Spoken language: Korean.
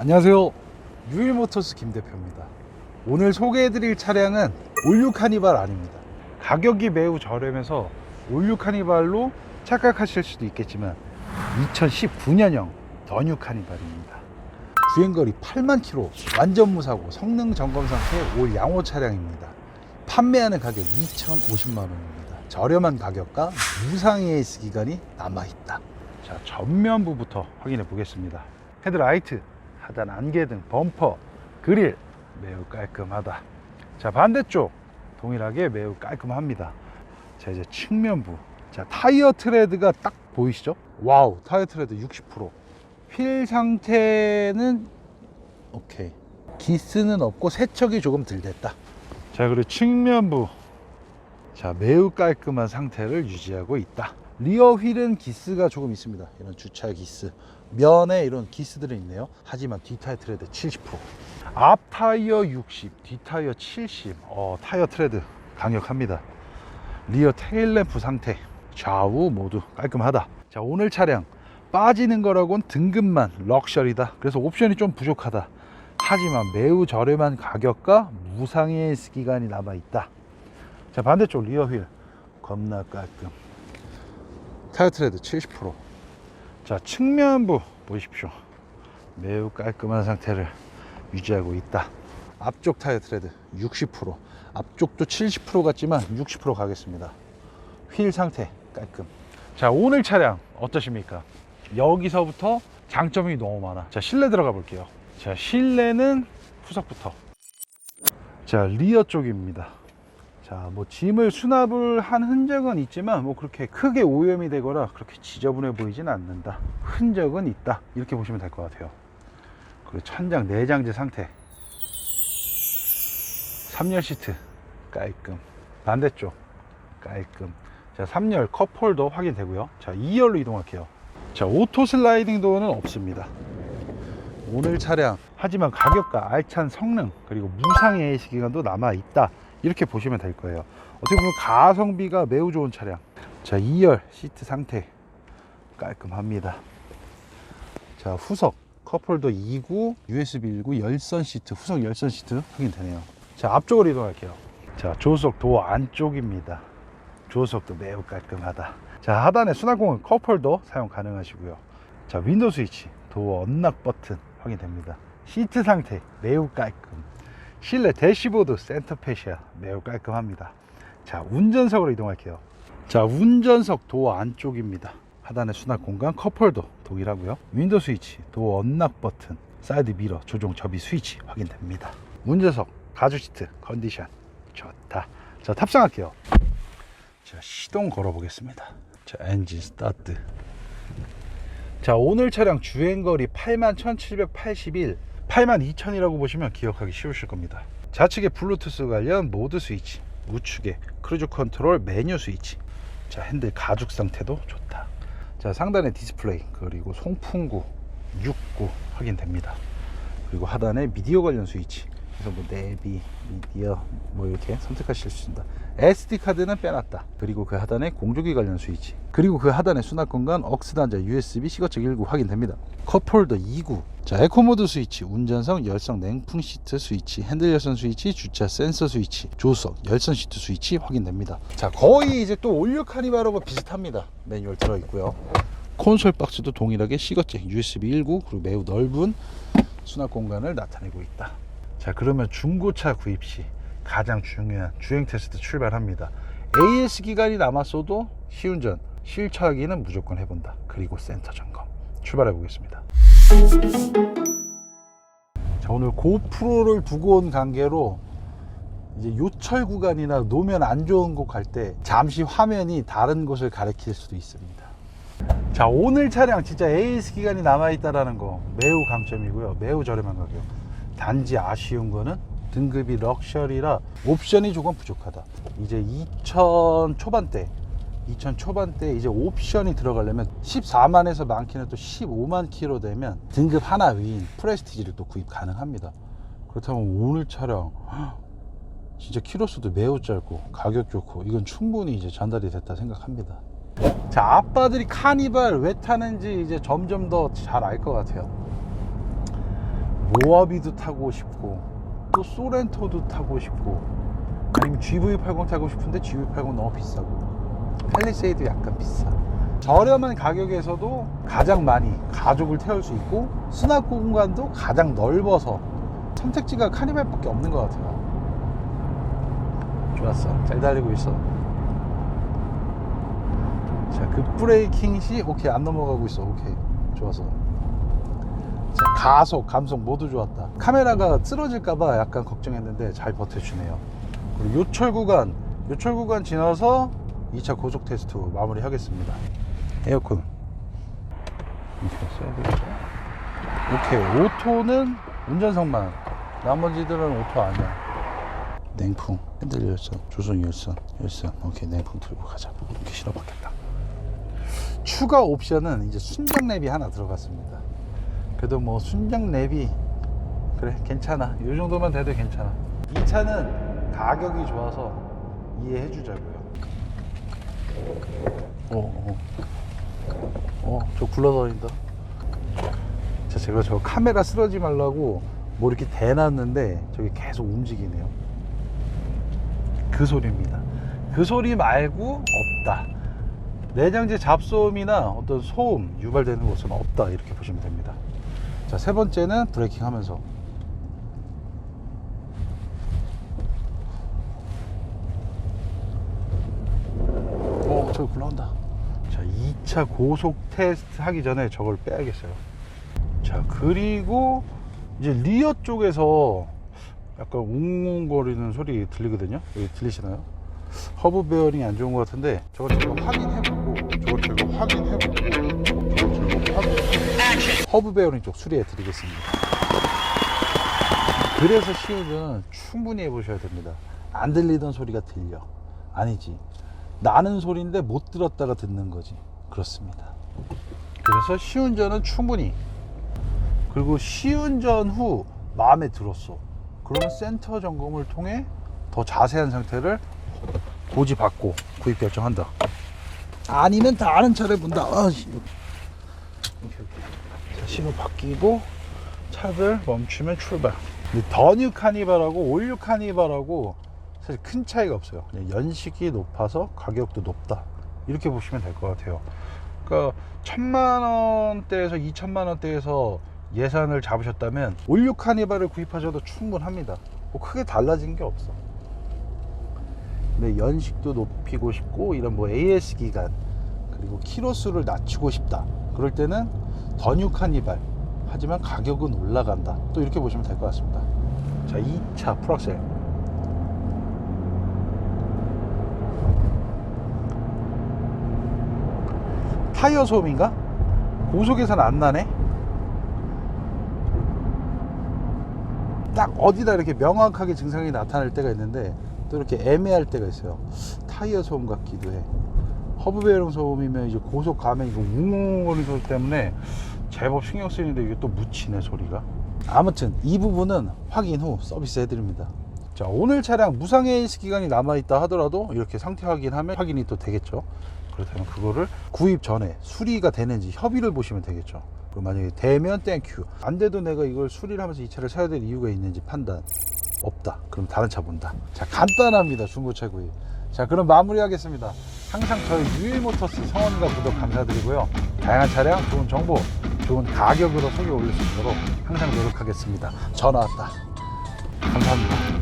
안녕하세요. 유일모터스 김 대표입니다. 오늘 소개해드릴 차량은 올류 카니발 아닙니다. 가격이 매우 저렴해서 올류 카니발로 착각하실 수도 있겠지만 2019년형 더뉴 카니발입니다. 주행거리 8만 킬로, 완전 무사고 성능 점검 상태 올 양호 차량입니다. 판매하는 가격 2,050만 원입니다. 저렴한 가격과 무상 AS 기간이 남아 있다. 자, 전면부부터 확인해 보겠습니다. 헤드라이트, 하단 안개 등, 범퍼, 그릴 매우 깔끔하다. 자, 반대쪽 동일하게 매우 깔끔합니다. 자, 이제 측면부. 자, 타이어 트레드가 딱 보이시죠? 와우, 타이어 트레드 60%. 휠 상태는 오케이. 기스는 없고 세척이 조금 덜 됐다. 자, 그리고 측면부. 자, 매우 깔끔한 상태를 유지하고 있다. 리어 휠은 기스가 조금 있습니다. 이런 주차 기스. 면에 이런 기스들은 있네요. 하지만 뒷 타이어 트레드 70%. 앞 타이어 60, 뒷 타이어 70. 어, 타이어 트레드 강력합니다. 리어 테일램프 상태. 좌우 모두 깔끔하다. 자, 오늘 차량 빠지는 거라곤 등급만 럭셔리다. 그래서 옵션이 좀 부족하다. 하지만 매우 저렴한 가격과 무상의 기간이 남아 있다. 자 반대쪽 리어 휠 겁나 깔끔 타이어 트레드 70% 자 측면부 보십시오. 매우 깔끔한 상태를 유지하고 있다. 앞쪽 타이어 트레드 60% 앞쪽도 70% 같지만 60% 가겠습니다. 휠 상태 깔끔. 자 오늘 차량 어떠십니까? 여기서부터 장점이 너무 많아. 자 실내 들어가 볼게요. 자 실내는 후석부터. 자 리어 쪽입니다 자, 뭐 짐을 수납을 한 흔적은 있지만 뭐 그렇게 크게 오염이 되거나 그렇게 지저분해 보이진 않는다. 흔적은 있다. 이렇게 보시면 될 것 같아요. 그리고 천장 내장재 상태. 3열 시트 깔끔. 반대쪽 깔끔. 자, 3열 컵홀더 확인되고요. 자, 2열로 이동할게요. 자, 오토 슬라이딩 도어는 없습니다. 오늘 차량 하지만 가격과 알찬 성능 그리고 무상 AS 기간도 남아 있다. 이렇게 보시면 될 거예요. 어떻게 보면 가성비가 매우 좋은 차량. 자, 2열 시트 상태 깔끔합니다. 자, 후석 컵홀더 2구, USB 1구, 열선 시트, 후석 열선 시트 확인되네요. 자, 앞쪽으로 이동할게요. 자, 조수석 도어 안쪽입니다. 조수석도 매우 깔끔하다. 자, 하단에 수납공은 컵홀더 사용 가능하시고요. 자, 윈도우 스위치, 도어 언락 버튼 확인됩니다. 시트 상태 매우 깔끔. 실내 대시보드 센터 페시아 매우 깔끔합니다. 자, 운전석으로 이동할게요. 자, 운전석 도어 안쪽입니다. 하단에 수납 공간 컵홀더 동일하고요. 윈도우 스위치, 도어 언락 버튼, 사이드 미러 조종 접이 스위치 확인됩니다. 운전석 가죽 시트 컨디션 좋다. 자, 탑승할게요. 자, 시동 걸어 보겠습니다. 자, 엔진 스타트. 자, 오늘 차량 주행거리 81,781 82,000이라고 보시면 기억하기 쉬우실 겁니다. 좌측에 블루투스 관련 모드 스위치, 우측에 크루즈 컨트롤 메뉴 스위치. 자, 핸들 가죽 상태도 좋다. 자, 상단에 디스플레이, 그리고 송풍구, 6구 확인됩니다. 그리고 하단에 미디어 관련 스위치. 그래서 뭐 내비, 미디어 뭐 이렇게 선택하실 수 있습니다. SD 카드는 빼놨다. 그리고 그 하단에 공조기 관련 스위치. 그리고 그 하단에 수납 공간 억스 단자 USB 시거적 1구 확인됩니다. 컵홀더 2구. 자, 에코 모드 스위치, 운전석 열선 냉풍 시트 스위치, 핸들 열선 스위치, 주차 센서 스위치, 조수석 열선 시트 스위치 확인됩니다. 자, 거의 이제 또 올류 카니발하고 비슷합니다. 매뉴얼 들어 있고요. 콘솔 박스도 동일하게 시거잭 USB 1구 그리고 매우 넓은 수납 공간을 나타내고 있다. 자 그러면 중고차 구입 시 가장 중요한 주행 테스트 출발합니다. AS 기간이 남았어도 시운전 실차하기는 무조건 해본다. 그리고 센터 점검 출발해 보겠습니다. 자 오늘 고프로를 두고 온 관계로 이제 요철 구간이나 노면 안 좋은 곳 갈 때 잠시 화면이 다른 곳을 가리킬 수도 있습니다. 자 오늘 차량 진짜 AS 기간이 남아있다라는 거 매우 강점이고요 매우 저렴한 가격 단지 아쉬운 거는 등급이 럭셔리라 옵션이 조금 부족하다. 이제 2000 초반대 2000 초반대 이제 옵션이 들어가려면 14만에서 많게는 또 15만 키로 되면 등급 하나 위인 프레스티지를 또 구입 가능합니다. 그렇다면 오늘 차량 진짜 키로수도 매우 짧고 가격 좋고 이건 충분히 이제 전달이 됐다 생각합니다. 자 아빠들이 카니발 왜 타는지 이제 점점 더 잘 알 것 같아요. 모하비도 타고 싶고 또 소렌토도 타고 싶고 아니면 GV80 타고 싶은데 GV80 너무 비싸고 팰리세이드 약간 비싸. 저렴한 가격에서도 가장 많이 가족을 태울 수 있고 수납 공간도 가장 넓어서 선택지가 카니발밖에 없는 것 같아요. 좋았어. 잘 달리고 있어. 자 급브레이킹 시 오케이 안 넘어가고 있어. 오케이. 좋았어 자, 가속 감속 모두 좋았다. 카메라가 쓰러질까봐 약간 걱정했는데 잘 버텨주네요. 그리고 요철 구간 요철 구간 지나서 2차 고속 테스트 마무리 하겠습니다. 에어컨. 오케이 오토는 운전석만. 나머지들은 오토 아니야. 냉풍 핸들 열선 조성 열선 열선. 오케이 냉풍 들고 가자. 이렇게 실어봤겠다. 추가 옵션은 이제 순정 랩이 하나 들어갔습니다 그래도 뭐 순정 랩이 그래 괜찮아 이 정도만 돼도 괜찮아 이 차는 가격이 좋아서 이해해 주자고요 어, 어, 어, 저 굴러다닌다. 자, 제가 저 카메라 쓰러지 말라고 뭐 이렇게 대놨는데 저기 계속 움직이네요. 그 소리입니다. 그 소리 말고 없다. 내장재 잡소음이나 어떤 소음 유발되는 곳은 없다. 이렇게 보시면 됩니다. 자, 세 번째는 브레이킹 하면서. 어, 저기 굴러온다. 자, 2차 고속 테스트 하기 전에 저걸 빼야겠어요. 자, 그리고 이제 리어 쪽에서 약간 웅웅거리는 소리 들리거든요. 여기 들리시나요? 허브 베어링이 안 좋은 것 같은데 저걸 제가 확인해보고 저걸 제가 확인해보고 허브 베어링 쪽 수리해 드리겠습니다. 그래서 시운전은 충분히 해보셔야 됩니다. 안 들리던 소리가 들려. 아니지. 나는 소리인데 못 들었다가 듣는 거지. 그렇습니다. 그래서 시운전은 충분히. 그리고 시운전 후 마음에 들었어. 그러면 센터 점검을 통해 더 자세한 상태를 고지받고 구입 결정한다. 아니면 다른 차를 본다. 아, 오케이. 자, 신호 바뀌고 차들 멈추면 출발. 더뉴 카니발하고 올류 카니발하고 사실 큰 차이가 없어요. 그냥 연식이 높아서 가격도 높다. 이렇게 보시면 될 것 같아요. 그러니까 천만 원대에서 이천만 원대에서 예산을 잡으셨다면 올류 카니발을 구입하셔도 충분합니다. 뭐 크게 달라진 게 없어. 근데 연식도 높이고 싶고 이런 뭐 AS 기간 그리고 키로수를 낮추고 싶다. 그럴 때는 더뉴 카니발 하지만 가격은 올라간다. 또 이렇게 보시면 될 것 같습니다. 자, 2차 풀악셀. 타이어 소음인가? 고속에서는 안 나네? 딱 어디다 이렇게 명확하게 증상이 나타날 때가 있는데 또 이렇게 애매할 때가 있어요. 타이어 소음 같기도 해. 허브 베어링 소음이면 이제 고속 가면 이거 웅웅거리는 소리 때문에 제법 신경 쓰이는데 이게 또 묻히네 소리가. 아무튼 이 부분은 확인 후 서비스 해드립니다. 자 오늘 차량 무상 AS 기간이 남아있다 하더라도 이렇게 상태 확인하면 확인이 또 되겠죠. 그렇다면 그거를 구입 전에 수리가 되는지 협의를 보시면 되겠죠. 그리고 만약에 되면 땡큐 안 돼도 내가 이걸 수리를 하면서 이 차를 사야 될 이유가 있는지 판단 없다 그럼 다른 차 본다 자 간단합니다 중고차 구입 자 그럼 마무리하겠습니다 항상 저희 유일모터스 성원과 구독 감사드리고요 다양한 차량 좋은 정보 좋은 가격으로 소개 올릴 수 있도록 항상 노력하겠습니다. 전화 왔다. 감사합니다.